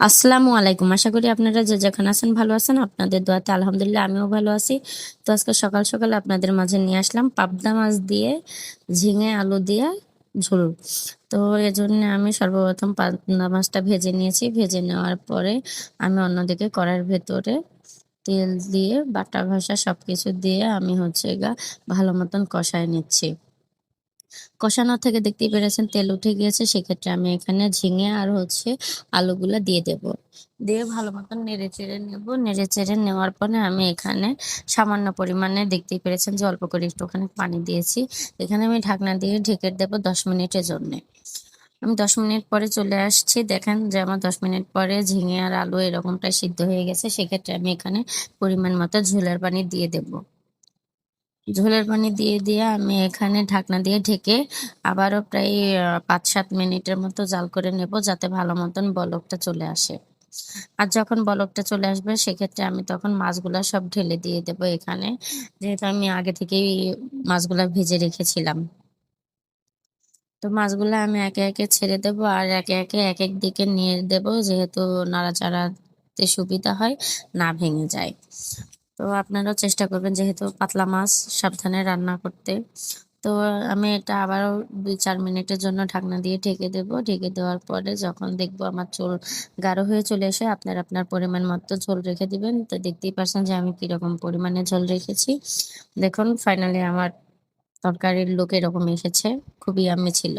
আসসালামু আলাইকুম। আশা করি আপনারা যে যেখানে আছেন ভালো আছেন। আপনাদের দোয়াতে আলহামদুলিল্লাহ আমিও ভালো আছি। তো আজকে সকাল সকাল আপনাদের মাঝে নিয়ে আসলাম পাবদা মাছ দিয়ে, ঝিঙে আলু দিয়ে ঝোল। তো এজন্য আমি সর্বপ্রথম পাবদা মাছটা ভেজে নিয়েছি। ভেজে নেওয়ার পরে আমি অন্যদিকে কড়াইয়ের ভেতরে তেল দিয়ে, বাটা ঘষা সব কিছু দিয়ে আমি হচ্ছে গা ভালো মতন কষায় নিচ্ছি। কষানো থেকে দেখতেই পেরেছেন তেল উঠে গিয়েছে, সেক্ষেত্রে আমি এখানে ঝিঙে আর হচ্ছে আলুগুলো দিয়ে দেব। দিয়ে ভালো মতন নেড়ে চেড়ে নেব। নেড়ে চেড়ে নেওয়ার পরে আমি এখানে সামান্য পরিমাণে দেখতেই পেরেছেন যে অল্প করে একটুখানি পানি দিয়েছি। এখানে আমি ঢাকনা দিয়ে ঢেকে দেবো দশ মিনিটের জন্য। আমি দশ মিনিট পরে চলে আসছি। দেখেন যে আমার দশ মিনিট পরে ঝিঙে আর আলু এরকমটাই সিদ্ধ হয়ে গেছে, সেক্ষেত্রে আমি এখানে পরিমাণ মতো ঝোলের পানি দিয়ে দেবো। ঝোলের পানি দিয়ে দিয়ে আমি এখানে ঢাকনা দিয়ে ঢেকে আবারও প্রায় পাঁচ সাত মিনিটের মতো জাল করে নেব যাতে ভালো মতন বলকটা চলে আসে। আর যখন বলকটা চলে আসবে সেক্ষেত্রে আমি তখন মাছগুলা সব ঢেলে দিয়ে দেব এখানে, যেহেতু আমি আগে থেকেই মাছগুলা ভেজে রেখেছিলাম। তো মাছগুলো আমি একে একে ছেড়ে দেব আর একে একে এক এক দিকে নিয়ে দেব যেহেতু নাড়াচাড়াতে সুবিধা হয়, না ভেঙে যায়। তো আপনারাও চেষ্টা করবেন যেহেতু পাতলা মাছ সাবধানে রান্না করতে। তো আমি এটা আবারও দুই চার মিনিটের জন্য ঢাকনা দিয়ে ঢেকে দেব। ঢেকে দেওয়ার পরে যখন দেখব আমার ঝোল গাঢ় হয়ে চলে এসে আপনার আপনার পরিমাণ মতো ঝোল রেখে দিবেন। তো দেখতেই পারছেন যে আমি কীরকম পরিমাণে ঝোল রেখেছি। দেখুন ফাইনালি আমার তরকারির লোক এরকম এসেছে। খুবই আমি ছিল।